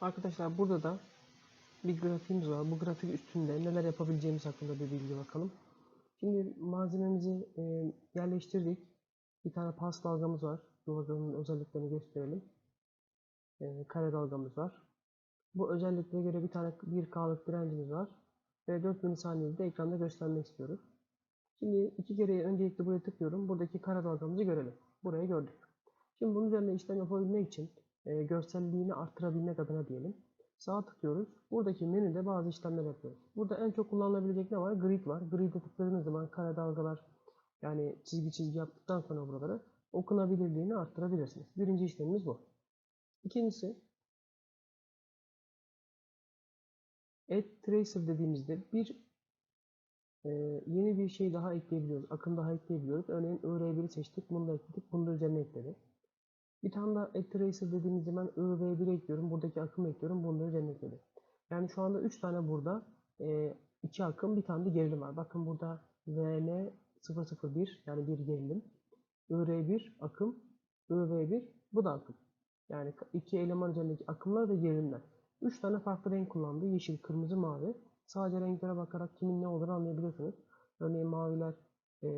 Arkadaşlar burada da bir grafiğimiz var. Bu grafik üstünde neler yapabileceğimiz hakkında bir bilgi bakalım. Şimdi malzememizi e, yerleştirdik. Bir tane pas dalgamız var. Dalganın özelliklerini gösterelim. E, kare dalgamız var. Bu özelliklere göre bir tane 1K'lık direncimiz var. Ve 4 milisaniyede de ekranda göstermek istiyoruz. Şimdi iki kere öncelikle buraya tıklıyorum. Buradaki kare dalgamızı görelim. Buraya gördük. Şimdi bunun üzerine işlem yapabilmek için e, görselliğini arttırabilmek adına diyelim. Sağa tıklıyoruz. Buradaki menüde bazı işlemler yapıyoruz. Burada en çok kullanılabilecek ne var? Grid var. Grid'e tıkladığınız zaman kare dalgalar yani çizgi çizgi yaptıktan sonra buraları okunabilirliğini arttırabilirsiniz. Birinci işlemimiz bu. İkincisi Add Tracer dediğimizde bir e, yeni bir şey daha ekleyebiliyoruz. Akım daha ekleyebiliyoruz. Örneğin IR1'i seçtik. Bunu da ekledik. Bunu da üzerine ekledik. Bir tane daha Add dediğimiz zaman IR1 ekliyorum. Buradaki akımı ekliyorum. Üzerine ekledim. Yani şu anda 3 tane burada e, iki akım bir tane de gerilim var. Bakın burada VN 001 yani bir gerilim. IR1 akım. IV1 bu da akım. Yani iki eleman üzerindeki akımlar ve gerilimler. 3 tane farklı renk kullandı. Yeşil, kırmızı, mavi. Sadece renklere bakarak kimin ne olduğunu anlayabilirsiniz. Örneğin maviler e,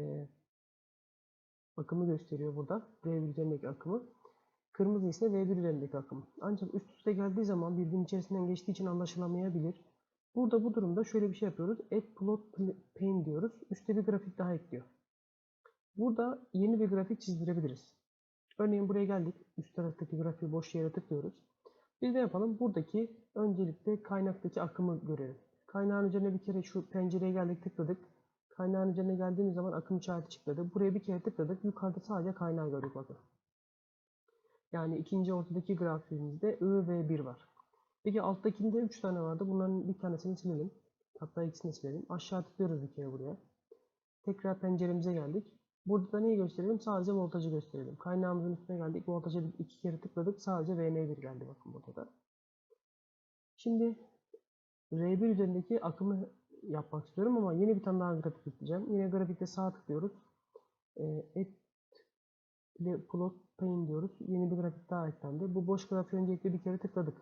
akımı gösteriyor burada. V1 üzerindeki akımı. Kırmızı ise V1 üzerindeki akım. Ancak üst üste geldiği zaman birbirinin içerisinden geçtiği için anlaşılamayabilir. Burada bu durumda şöyle bir şey yapıyoruz. Add plot pane diyoruz. Üste bir grafik daha ekliyor. Burada yeni bir grafik çizdirebiliriz. Örneğin buraya geldik. Üst taraftaki grafiği boş yere tıklıyoruz. Biz de yapalım. Buradaki öncelikle kaynaktaki akımı görelim. Kaynağın üzerine bir kere şu pencereye geldik tıkladık. Kaynağın üzerine geldiğimiz zaman akım işareti çıktı. Buraya bir kere tıkladık. Yukarıda sadece kaynağı gördük bakın. Yani ikinci ortadaki grafiğimizde I ve 1 var. Peki alttakinde 3 tane vardı. Bunların bir tanesini silelim. Hatta ikisini silelim. Aşağı tıklıyoruz bir kere buraya. Tekrar penceremize geldik. Burada da neyi gösterelim? Sadece voltajı gösterelim. Kaynağımızın üstüne geldik. Voltaja iki kere tıkladık. Sadece VN1 geldi bakın burada da. Şimdi R1 üzerindeki akımı yapmak istiyorum ama yeni bir tane daha grafik ekleyeceğim. Yine grafikte sağ tıklıyoruz. E, plot pane diyoruz. Yeni bir grafik daha eklendi. Bu boş grafiği öncelikle bir kere tıkladık.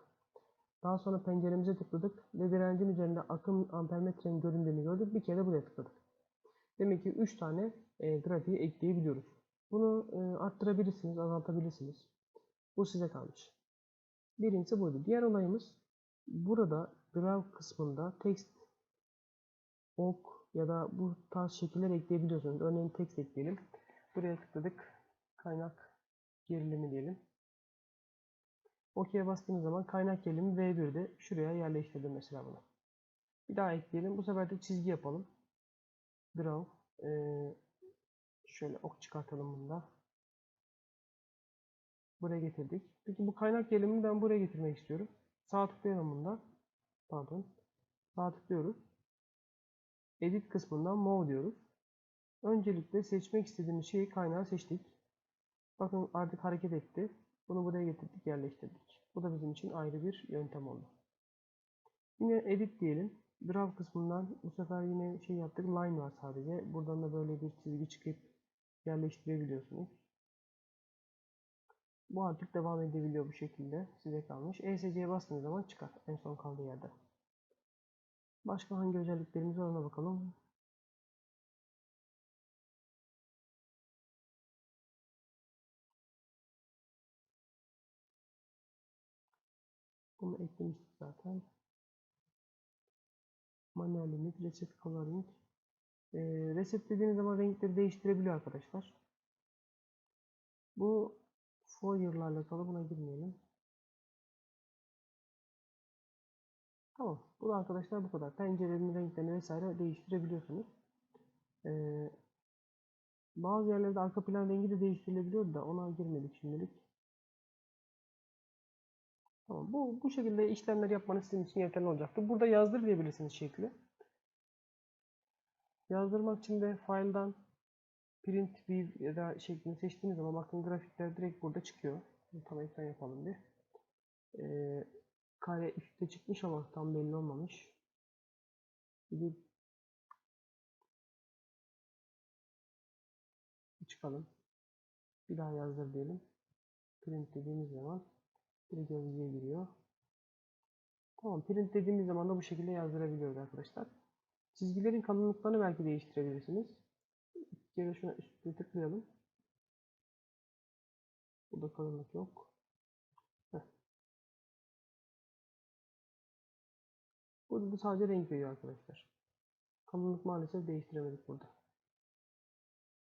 Daha sonra penceremize tıkladık ve direncin üzerinde akım ampermetrenin göründüğünü gördük. Bir kere buraya tıkladık. Demek ki 3 tane e, grafiği ekleyebiliyoruz. Bunu e, arttırabilirsiniz, azaltabilirsiniz. Bu size kalmış. Birincisi buydu. Diğer olayımız burada graph kısmında text ok ya da bu tarz şekiller ekleyebiliyorsunuz. Örneğin text ekleyelim. Buraya tıkladık. Kaynak gerilimi diyelim. OK'ye bastığınız zaman kaynak gerilimi V1'de şuraya yerleştirdim mesela bunu. Bir daha ekleyelim. Bu sefer de çizgi yapalım. Draw. Ee, şöyle ok çıkartalım bunda. Buraya getirdik. Peki bu kaynak gerilimini ben buraya getirmek istiyorum. Sağ tıklayalım bunda. Pardon. Sağ tıklıyoruz. Edit kısmından Move diyoruz. Öncelikle seçmek istediğimiz şeyi kaynağı seçtik. Bakın artık hareket etti. Bunu buraya getirdik, yerleştirdik. Bu da bizim için ayrı bir yöntem oldu. Yine edit diyelim. Draw kısmından bu sefer yine şey yaptık. Line var sadece. Buradan da böyle bir çizgi çıkıp yerleştirebiliyorsunuz. Bu artık devam edebiliyor bu şekilde. Size kalmış. ESC'ye bastığınız zaman çıkar. En son kaldığı yerde. Başka hangi özelliklerimiz var ona bakalım. Bunu eklemiştik zaten. Manuel limit, reset coloring. E, reset dediğiniz zaman renkleri değiştirebiliyor arkadaşlar. Bu foyer'la alakalı buna girmeyelim. Tamam. Bu da arkadaşlar bu kadar. Pencerenin renklerini vesaire değiştirebiliyorsunuz. Ee, bazı yerlerde arka plan rengi de değiştirilebiliyor da ona girmedik şimdilik. Tamam. Bu, bu şekilde işlemler yapmanız sizin için yeterli olacaktır. Burada yazdır diyebilirsiniz şekli. Yazdırmak için de file'dan print view ya da şeklini seçtiğiniz zaman bakın grafikler direkt burada çıkıyor. Tam ekran yapalım bir. Ee, kare üstte çıkmış ama tam belli olmamış. Bir çıkalım. Bir daha yazdır diyelim. Print dediğimiz zaman direkt yazıcıya giriyor. Tamam print dediğimiz zaman da bu şekilde yazdırabiliyoruz arkadaşlar. Çizgilerin kalınlıklarını belki değiştirebilirsiniz. Bir kere şuna üstüne tıklayalım. Burada kalınlık yok. Heh. Burada da sadece renk veriyor arkadaşlar. Kalınlık maalesef değiştiremedik burada.